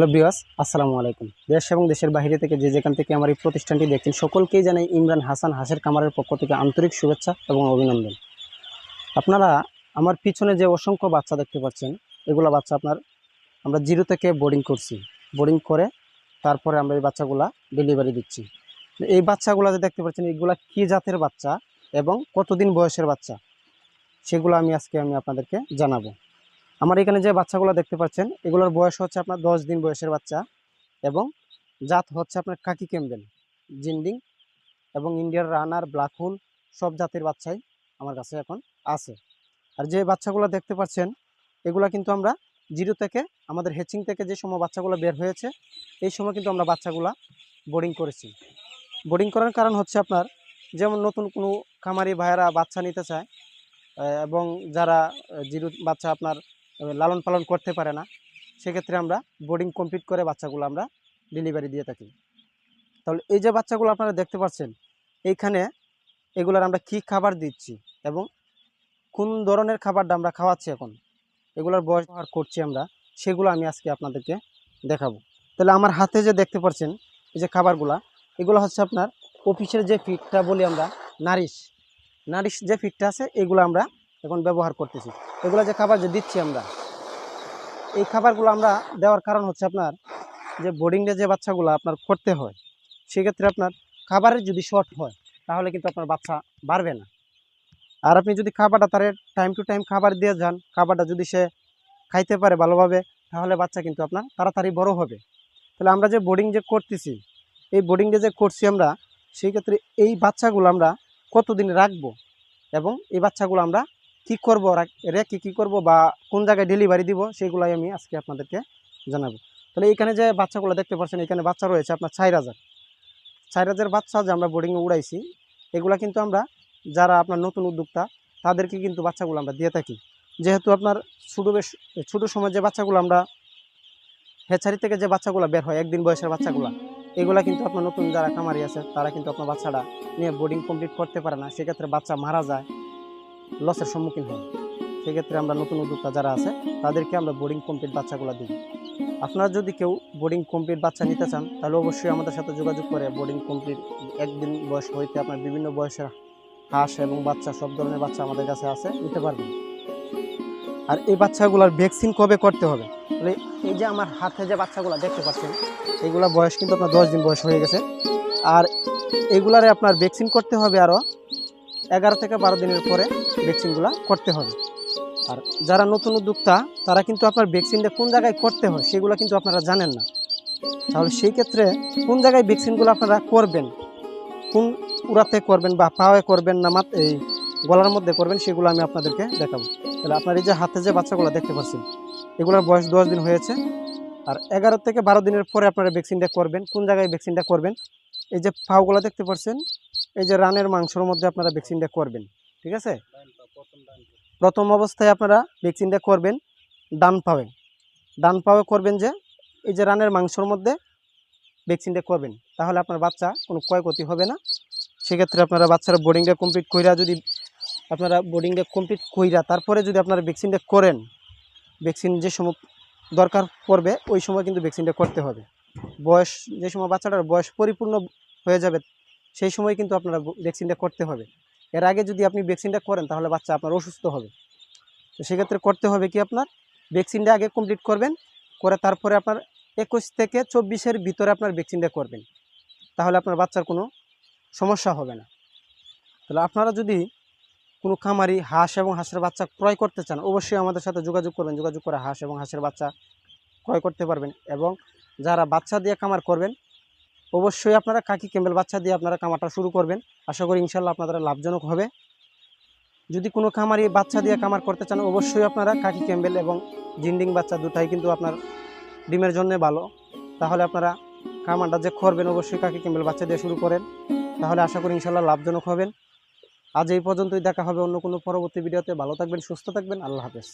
Hello বিয়াস আসসালামু আলাইকুম। দেশ এবং দেশের বাইরে থেকে যে যেখান থেকে আমার এই প্রতিষ্ঠানটি দেখছেন, সকলকেই জানাই ইমরান হাসান হাসের কামারের পক্ষ থেকে আন্তরিক শুভেচ্ছা এবং অভিনন্দন। আপনারা আমার পিছনে যে অসংখ্য বাচ্চা দেখতে পাচ্ছেন, এগুলো বাচ্চা আপনার, আমরা জিরো থেকে বোর্ডিং করছি। বোর্ডিং করে তারপরে আমরা এই বাচ্চাগুলা ডেলিভারি দিচ্ছি। এই বাচ্চাগুলো যে দেখতে পাচ্ছেন, এগুলা কী জাতের বাচ্চা এবং কতদিন বয়সের বাচ্চা, সেগুলো আমি আজকে আমি আপনাদেরকে জানাব। আমার এখানে যে বাচ্চাগুলো দেখতে পাচ্ছেন, এগুলোর বয়স হচ্ছে আপনার দশ দিন বয়সের বাচ্চা এবং জাত হচ্ছে আপনার কাকি ক্যাম্বেল, জিন্ডিং এবং ইন্ডিয়ার রানার, ব্ল্যাক হোল, সব জাতের বাচ্চাই আমার কাছে এখন আছে। আর যে বাচ্চাগুলো দেখতে পাচ্ছেন, এগুলো কিন্তু আমরা জিরো থেকে, আমাদের হেচিং থেকে যে সময় বাচ্চাগুলো বের হয়েছে, এই সময় কিন্তু আমরা বাচ্চাগুলা বোর্ডিং করেছি। বোর্ডিং করার কারণ হচ্ছে আপনার, যেমন নতুন কোনো খামারি ভাইয়েরা বাচ্চা নিতে চায় এবং যারা জিরো বাচ্চা আপনার লালন পালন করতে পারে না, সেক্ষেত্রে আমরা বোর্ডিং কমপ্লিট করে বাচ্চাগুলো আমরা ডেলিভারি দিয়ে থাকি। তাহলে এই যে বাচ্চাগুলো আপনারা দেখতে পাচ্ছেন, এইখানে এগুলার আমরা কী খাবার দিচ্ছি এবং কোন ধরনের খাবারটা আমরা খাওয়াচ্ছি এখন, এগুলোর বয়স ব্যবহার করছি আমরা, সেগুলো আমি আজকে আপনাদেরকে দেখাবো। তাহলে আমার হাতে যে দেখতে পাচ্ছেন, এই যে খাবারগুলা, এগুলো হচ্ছে আপনার অফিসের যে ফিডটা বলি আমরা, নারিশ নারিশ যে ফিডটা আছে, এগুলো আমরা এখন ব্যবহার করতেছি। এগুলো যে খাবার যে দিচ্ছি আমরা, এই খাবারগুলো আমরা দেওয়ার কারণ হচ্ছে আপনার যে বোর্ডিংয়ে যে বাচ্চাগুলো আপনার করতে হয়, সেক্ষেত্রে আপনার খাবারের যদি শর্ট হয়, তাহলে কিন্তু আপনার বাচ্চা বাড়বে না। আর আপনি যদি খাবারটা তার টাইম টু টাইম খাবার দিয়ে যান, খাবারটা যদি সে খাইতে পারে ভালোভাবে, তাহলে বাচ্চা কিন্তু আপনার তাড়াতাড়ি বড় হবে। তাহলে আমরা যে বোর্ডিং যে করতেছি, এই বোর্ডিংয়ে যে করছি আমরা সেই ক্ষেত্রে এই বাচ্চাগুলো আমরা কতদিন রাখব এবং এই বাচ্চাগুলো আমরা কি করব রেখে কি করব বা কোন জায়গায় ডেলিভারি দিব, সেগুলাই আমি আজকে আপনাদেরকে জানাব। তাহলে এখানে যে বাচ্চাগুলো দেখতে পাচ্ছেন এখানে বাচ্চা রয়েছে আপনার চার হাজার। চার হাজার বাচ্চা যে আমরা বোর্ডিংয়ে উড়াইছি, এগুলা কিন্তু আমরা যারা আপনার নতুন উদ্যোক্তা, তাদেরকে কিন্তু বাচ্চাগুলো আমরা দিয়ে থাকি। যেহেতু আপনার ছোটো বেশ, ছোটো সময় যে বাচ্চাগুলো আমরা হেচারি থেকে যে বাচ্চাগুলো বের হয়, একদিন বয়সের বাচ্চাগুলো, এগুলা কিন্তু আপনার নতুন যারা খামারি আছে, তারা কিন্তু আপনার বাচ্চাটা নিয়ে বোর্ডিং কমপ্লিট করতে পারে না। সেক্ষেত্রে বাচ্চা মারা যায় লসের সম্মুখীন হয় সেক্ষেত্রে আমরা নতুন উদ্যোক্তা যারা আছে, তাদেরকে আমরা বোর্ডিং কমপ্লিট বাচ্চাগুলো দিই আপনারা যদি কেউ বোর্ডিং কমপ্লিট বাচ্চা নিতে চান, তাহলে অবশ্যই আমাদের সাথে যোগাযোগ করে বোর্ডিং কমপ্লিট একদিন বয়স হইতে আপনার বিভিন্ন বয়সের হাঁস এবং বাচ্চা, সব ধরনের বাচ্চা আমাদের কাছে আছে, নিতে পারবেন। আর এই বাচ্চাগুলোর ভ্যাকসিন কবে করতে হবে? তাহলে এই যে আমার হাতে যে বাচ্চাগুলো দেখতে পাচ্ছেন, এগুলা বয়স কিন্তু আপনার দশ দিন বয়স হয়ে গেছে। আর এগুলারে আপনার ভ্যাকসিন করতে হবে আরও এগারো থেকে বারো দিনের পরে ভ্যাকসিনগুলো করতে হবে। আর যারা নতুন উদ্যোক্তা, তারা কিন্তু আপনার ভ্যাকসিনটা কোন জায়গায় করতে হয় সেগুলো কিন্তু আপনারা জানেন না। তাহলে সেই ক্ষেত্রে কোন জায়গায় ভ্যাকসিনগুলো আপনারা করবেন? কোন উড়াতে করবেন বা পাওয়ে করবেন না মাত, এই গলার মধ্যে করবেন সেগুলো আমি আপনাদেরকে দেখাবো। তাহলে আপনার এই যে হাতে যে বাচ্চাগুলো দেখতে পাচ্ছেন, এগুলোর বয়স দশ দিন হয়েছে। আর এগারো থেকে বারো দিনের পরে আপনারা ভ্যাকসিনটা করবেন, কোন জায়গায় ভ্যাকসিনটা করবেন? এই যে পাওগুলো দেখতে পাচ্ছেন এই যে রানের মাংসর মধ্যে আপনারা ভ্যাকসিনটা করবেন ঠিক আছে? প্রথম অবস্থায় আপনারা ভ্যাকসিনটা করবেন ডান পাওয়ে। ডান পাওয়ে করবেন যে এই যে রানের মাংসর মধ্যে ভ্যাকসিনটা করবেন তাহলে আপনার বাচ্চা কোনো ক্ষয়ক্ষতি হবে না। সেক্ষেত্রে আপনারা বাচ্চারা বোর্ডিংটা কমপ্লিট কইরা যদি আপনারা বোর্ডিংটা কমপ্লিট কইরা তারপরে যদি আপনারা ভ্যাকসিনটা করেন ভ্যাকসিন যে সময় দরকার পড়বে ওই সময় কিন্তু ভ্যাকসিনটা করতে হবে। বয়স যে সময় বাচ্চাটার বয়স পরিপূর্ণ হয়ে যাবে সেই সময় কিন্তু আপনারা ভ্যাকসিনটা করতে হবে। এর আগে যদি আপনি ভ্যাকসিনটা করেন, তাহলে বাচ্চা আপনার অসুস্থ হবে। তো সেক্ষেত্রে করতে হবে কি আপনার? ভ্যাকসিনটা আগে কমপ্লিট করবেন, করে তারপরে আপনার একুশ থেকে চব্বিশের ভিতরে আপনার ভ্যাকসিনটা করবেন। তাহলে আপনার বাচ্চার কোনো সমস্যা হবে না। তাহলে আপনারা যদি কোনো খামারি হাঁস এবং হাঁসের বাচ্চা ক্রয় করতে চান, অবশ্যই আমাদের সাথে যোগাযোগ করবেন। যোগাযোগ করে হাঁস এবং হাঁসের বাচ্চা ক্রয় করতে পারবেন এবং যারা বাচ্চা দিয়ে খামার করবেন অবশ্যই আপনারা কাকি ক্যাম্বেল বাচ্চা দিয়ে আপনারা খামারটা শুরু করবেন। আশা করি ইনশাল্লাহ আপনারা লাভজনক হবে। যদি কোনো খামারি বাচ্চা দিয়ে কামার করতে চান, অবশ্যই আপনারা কাকি ক্যাম্বেল এবং জিন্ডিং বাচ্চা দুটাই কিন্তু আপনার ডিমের জন্য ভালো। তাহলে আপনারা কামারটা যে করবেন, অবশ্যই কাকি ক্যাম্বেল বাচ্চা দিয়ে শুরু করেন। তাহলে আশা করি ইনশাল্লাহ লাভজনক হবেন। আজ এই পর্যন্তই, দেখা হবে অন্য কোনো পরবর্তী ভিডিওতে। ভালো থাকবেন, সুস্থ থাকবেন। আল্লাহ হাফেজ।